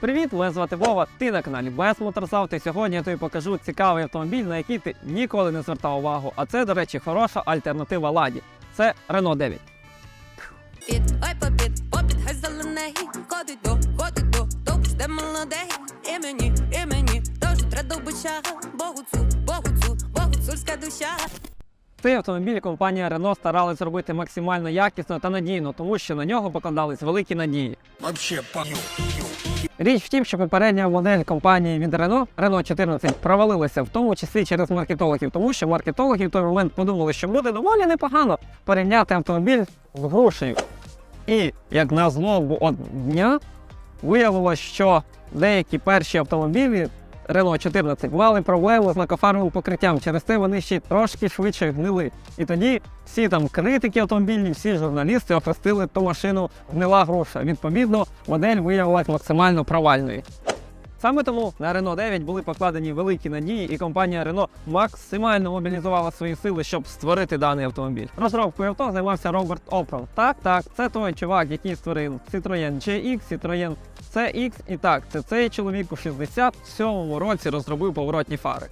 Привіт, мене звати Вова, ти на каналі Без Моторсавт, сьогодні я тобі покажу цікавий автомобіль, на який ти ніколи не звертав увагу. А це, до речі, хороша альтернатива Ладі. Це Renault 9. Під, ой попід, попід, хай зелений Ходить до, ходить до, то пусте молодий І мені, і мені, тож треба бича Богу цю, Богу душа Цей автомобіль компанія Renault старалась зробити максимально якісно та надійно, тому що на нього покладались великі надії. Вообще. Річ в тім, що попередня модель компанії від Renault, Renault 14, провалилася, в тому числі через маркетологів, тому що маркетологи в той момент подумали, що буде доволі непогано порівняти автомобіль з грушею. І як на злобу дня виявилось, що деякі перші автомобілі Renault 14 мали проблеми з лакофарбовим покриттям. Через це вони ще трошки швидше гнили. І тоді всі там критики автомобільні, всі журналісти охрестили ту машину гнила груша. Відповідно, модель виявилася максимально провальною. Саме тому на Renault 9 були покладені великі надії, і компанія Renault максимально мобілізувала свої сили, щоб створити даний автомобіль. Розробкою авто займався Роберт Опрон. Так, так, це той чувак, який створив Citroën GX, Citroën CX. І так, це цей чоловік у 67-му році розробив поворотні фари.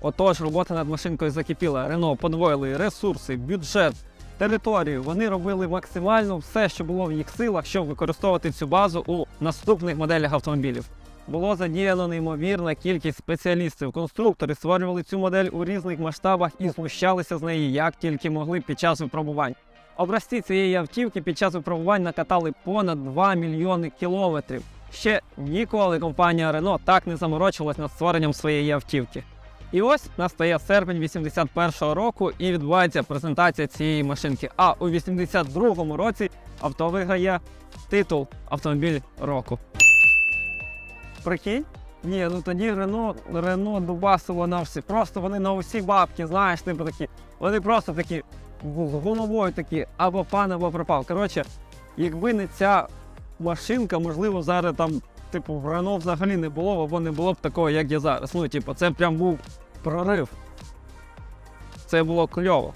Отож, робота над машинкою закипіла. Renault подвоїли ресурси, бюджет, територію. Вони робили максимально все, що було в їх силах, щоб використовувати цю базу у наступних моделях автомобілів. Було задіяно неймовірна кількість спеціалістів. Конструктори створювали цю модель у різних масштабах і знущалися з неї як тільки могли під час випробувань. Образці цієї автівки під час випробувань накатали понад 2 мільйони кілометрів. Ще ніколи компанія Renault так не заморочилась над створенням своєї автівки. І ось настає серпень 81-го року і відбувається презентація цієї машинки. А у 82-му році авто виграє титул автомобіль року. Прикинь? Ні, ну тоді Рено, Рено дубасило на всі. Просто вони на усі бабки, знаєш, типу такі. Вони просто такі з головою такі, або пан, або пропав. Коротше, якби не ця машинка, можливо, зараз там, типу, в Рено взагалі не було, або не було б такого, як є зараз. Ну, типу, це прям був прорив. Це було кльово.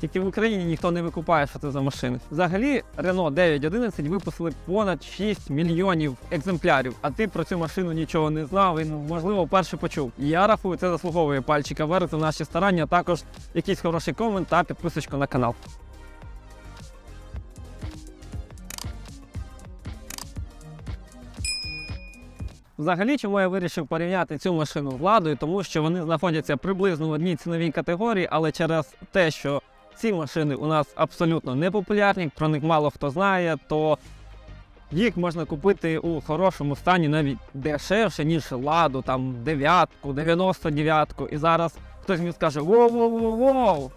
Тільки в Україні ніхто не викупає, що це за машини. Взагалі, Renault 911 випустили понад 6 мільйонів екземплярів, а ти про цю машину нічого не знав і, ну, можливо, вперше почув. Я рахую, це заслуговує пальчика вверх за наші старання, також якийсь хороший комент та підписочку на канал. Взагалі, чому я вирішив порівняти цю машину з ладою, тому що вони знаходяться приблизно в одній ціновій категорії, але через те, що ці машини у нас абсолютно не популярні, про них мало хто знає, то їх можна купити у хорошому стані навіть дешевше, ніж ладу, там дев'ятку, 99-ку. І зараз хтось мені скаже: воу-воу-воу-воу!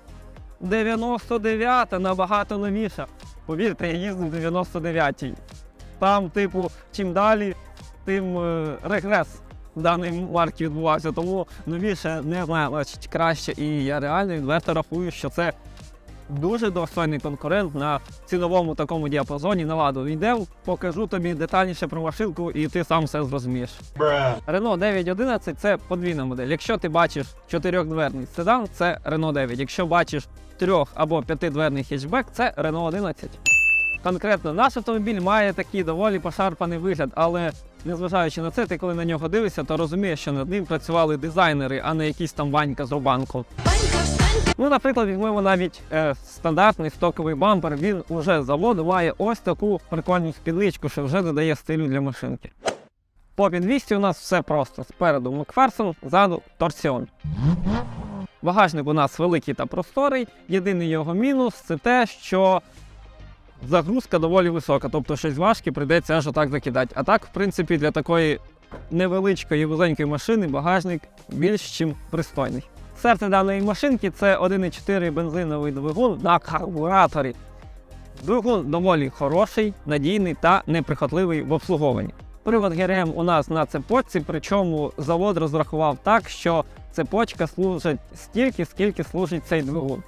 99-та набагато новіша. Повірте, я їздив 99-й. Там, типу, чим далі, тим е, регрес даної марки відбувався. Тому новіше не знаю, значить краще. І я реально відверто рахую, що це дуже достойний конкурент на ціновому такому діапазоні на ладу. Йдемо, покажу тобі детальніше про машинку, і ти сам все зрозумієш. Renault 911 це подвійна модель. Якщо ти бачиш чотирьохдверний седан, це Renault 9. Якщо бачиш трьох або п'ятидверний хетчбек, це Renault 11. Конкретно наш автомобіль має такий доволі пошарпаний вигляд, але незважаючи на це, ти коли на нього дивишся, то розумієш, що над ним працювали дизайнери, а не якийсь там ванька з рубанку. Ну, наприклад, візьмемо навіть е, стандартний стоковий бампер. Він уже з заводу має ось таку прикольну спідничку, що вже додає стилю для машинки. По підвісті у нас все просто. Спереду Макферсон, ззаду торсіон. Багажник у нас великий та просторий. Єдиний його мінус це те, що загрузка доволі висока, тобто щось важке прийдеться аж отак закидати. А так, в принципі, для такої невеличкої вузенької машини багажник більш чим пристойний. Серце даної машинки це 1,4 бензиновий двигун на карбураторі. Двигун доволі хороший, надійний та неприхотливий в обслуговуванні. Привод ГРМ у нас на цепочці, причому завод розрахував так, що цепочка служить стільки, скільки служить цей двигун.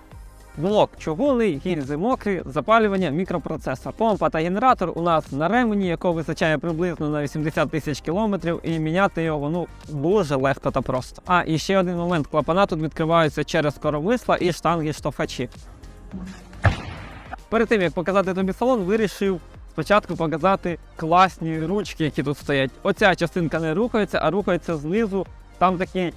Блок чугунний, гільзи мокрі, запалювання, мікропроцесор. Помпа та генератор у нас на ремені, якого вистачає приблизно на 80 тисяч кілометрів, і міняти його ну дуже легко та просто. А і ще один момент: клапана тут відкриваються через коромисла і штанги штовхачі. Перед тим як показати тобі салон, вирішив спочатку показати класні ручки, які тут стоять. Оця частинка не рухається, а рухається знизу. Там такий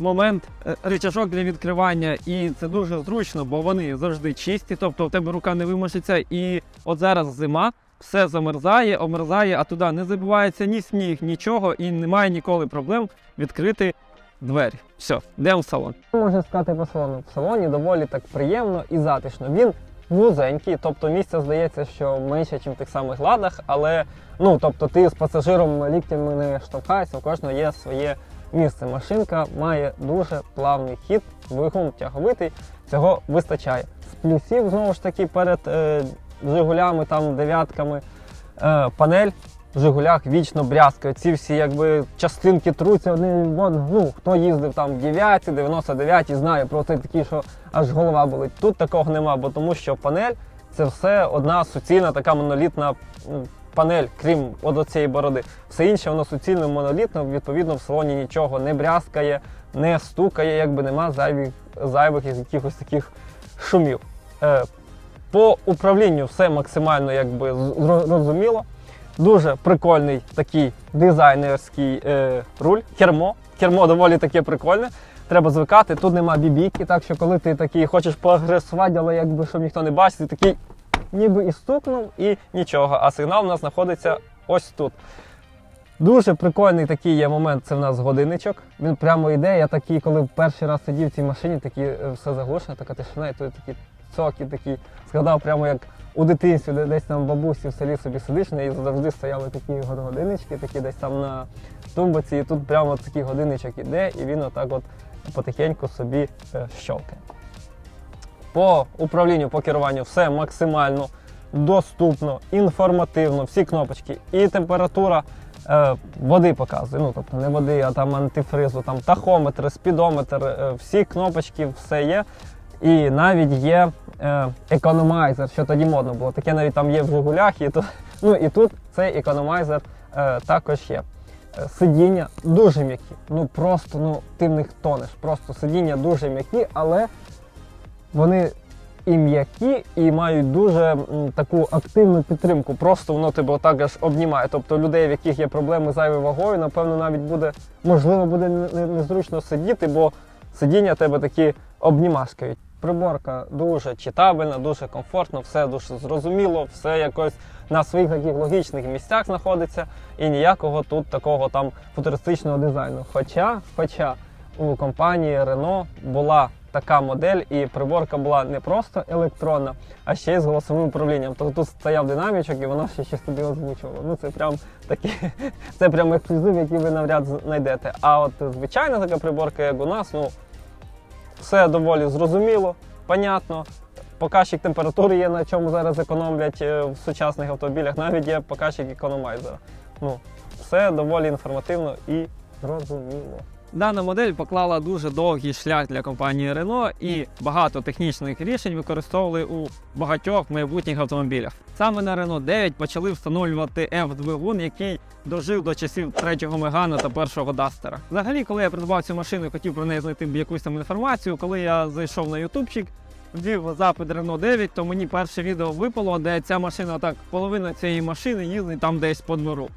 момент е, для відкривання, і це дуже зручно, бо вони завжди чисті, тобто в тебе рука не вимочиться. І от зараз зима, все замерзає, омерзає, а туди не забувається ні сніг, нічого, і немає ніколи проблем відкрити двері. Все, йдемо в салон. Можна сказати по салону. В салоні доволі так приємно і затишно. Він вузенький, тобто місця здається, що менше, ніж в тих самих ладах, але ну тобто ти з пасажиром ліктями не штовхаєшся, у кожного є своє місце. Машинка має дуже плавний хід, двигун тяговитий, цього вистачає. З плюсів знову ж таки перед е, Жигулями, там дев'ятками, е, панель в Жигулях вічно брязкає. Ці всі якби частинки труться одне в одного. Ну, хто їздив там в 9, 99 знає про це такі, що аж голова болить. Тут такого нема, бо тому що панель це все одна суцільна така монолітна м, панель, крім от цієї бороди. Все інше воно суцільно монолітно, відповідно, в салоні нічого не брязкає, не стукає, якби нема зайвих, зайвих якихось таких шумів. Е, по управлінню все максимально якби зрозуміло. Дуже прикольний такий дизайнерський е, руль, кермо. Кермо доволі таке прикольне. Треба звикати. Тут нема бібіки, так що коли ти такий хочеш поагресувати, але якби щоб ніхто не бачив, ти такий ніби і стукнув, і нічого. А сигнал у нас знаходиться ось тут. Дуже прикольний такий є момент, це в нас годинничок. Він прямо йде. Я такий, коли перший раз сидів в цій машині, такі е, все заглушено, така тишина, і тут такі цоки такі. Згадав прямо як у дитинстві, де десь там бабусі в селі собі сидиш, неї завжди стояли такі год- годиннички, такі десь там на тумбаці, і тут прямо такий годинничок іде, і він отак от потихеньку собі е, щелкає. По управлінню, по керуванню все максимально доступно, інформативно, всі кнопочки, і температура е, води показує. Ну, тобто не води, а там антифризу, там тахометр, спідометр, е, всі кнопочки, все є. І навіть є е, економайзер, що тоді модно було. Таке навіть там є в Жигулях, і тут, ну і тут цей економайзер е, також є. Е, Сидіння дуже м'які. Ну просто ну ти в них тонеш. Просто сидіння дуже м'які, але вони і м'які, і мають дуже таку активну підтримку. Просто воно тебе отак аж обнімає. Тобто людей, в яких є проблеми з зайвою вагою, напевно, навіть буде можливо буде не- не- незручно сидіти, бо сидіння тебе такі обнімашкають. Приборка дуже читабельна, дуже комфортно, все дуже зрозуміло, все якось на своїх таких логічних місцях знаходиться, і ніякого тут такого там футуристичного дизайну. Хоча, хоча у компанії Renault була така модель, і приборка була не просто електронна, а ще й з голосовим управлінням. Тобто тут стояв динамічок, і воно ще щось тобі озвучувало. Ну це прям такі, це прям ексклюзив, який ви навряд знайдете. А от звичайна така приборка, як у нас, ну все доволі зрозуміло, понятно. Показчик температури є, на чому зараз економлять е, в сучасних автомобілях. Навіть є показчик економайзера. Ну, все доволі інформативно і зрозуміло. Дана модель поклала дуже довгий шлях для компанії Renault і багато технічних рішень використовували у багатьох майбутніх автомобілях. Саме на Renault 9 почали встановлювати F-двигун, який дожив до часів третього Мегана та першого Дастера. Взагалі, коли я придбав цю машину і хотів про неї знайти якусь там інформацію, коли я зайшов на ютубчик, ввів запит Renault 9, то мені перше відео випало, де ця машина так, половина цієї машини їздить там десь по двору.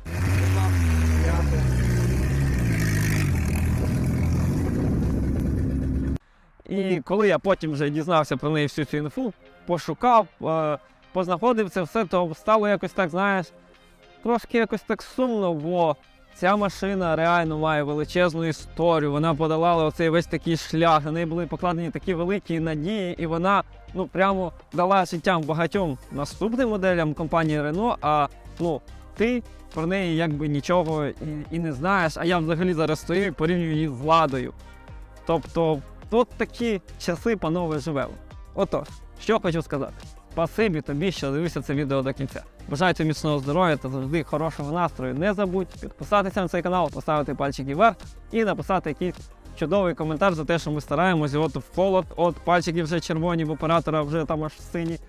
І коли я потім вже дізнався про неї всю цю інфу, пошукав, е, познаходив це все, то стало якось так, знаєш, трошки якось так сумно, бо ця машина реально має величезну історію. Вона подолала оцей весь такий шлях. На неї були покладені такі великі надії, і вона ну прямо дала життям багатьом наступним моделям компанії Renault, а ну ти про неї якби нічого і, і не знаєш. А я взагалі зараз стою і порівнюю її з ладою. Тобто, тут такі часи, панове, живемо. Отож, що хочу сказати. Спасибі тобі, що дивився це відео до кінця. Бажаю тобі міцного здоров'я та завжди хорошого настрою. Не забудь підписатися на цей канал, поставити пальчики вверх і написати якийсь чудовий коментар за те, що ми стараємося. От в холод, от пальчики вже червоні, в оператора вже там аж сині.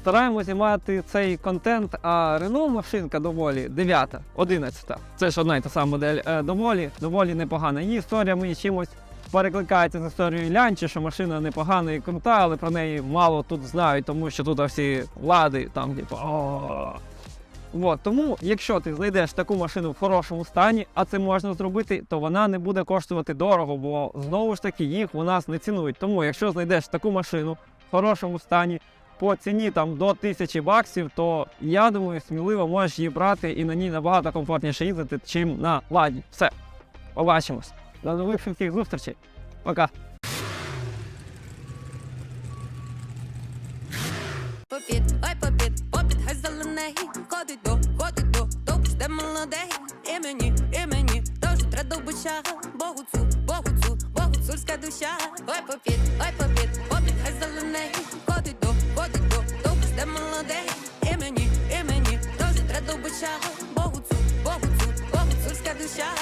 Стараємося знімати цей контент, а Renault машинка доволі 9, 11. Це ж одна і та сама модель, е, доволі, доволі непогана. Її історія мені чимось перекликається з історією Лянчі, що машина непогана і крута, але про неї мало тут знають, тому що тут всі влади там, типу, о. Тому, якщо ти знайдеш таку машину в хорошому стані, а це можна зробити, то вона не буде коштувати дорого, бо знову ж таки їх у нас не цінують. Тому, якщо знайдеш таку машину в хорошому стані по ціні там до тисячі баксів, то я думаю, сміливо можеш її брати і на ній набагато комфортніше їздити, чим на ладі. Все, побачимось. До нових швидких зустрічей. Пока. Попід, ой попід, попід, хай зелений. Ходить до, ходить до, то пусте молодий. І мені, і мені, тоже треба довбича Богу цю, Богу цю, Богу цульська душа. Ой попід, ой попід, попід, хай зелений. Ходить до, ходить до, то пусте молодий. І мені, і мені, тоже треба довбича Богу цю, Богу цю, Богу цульська душа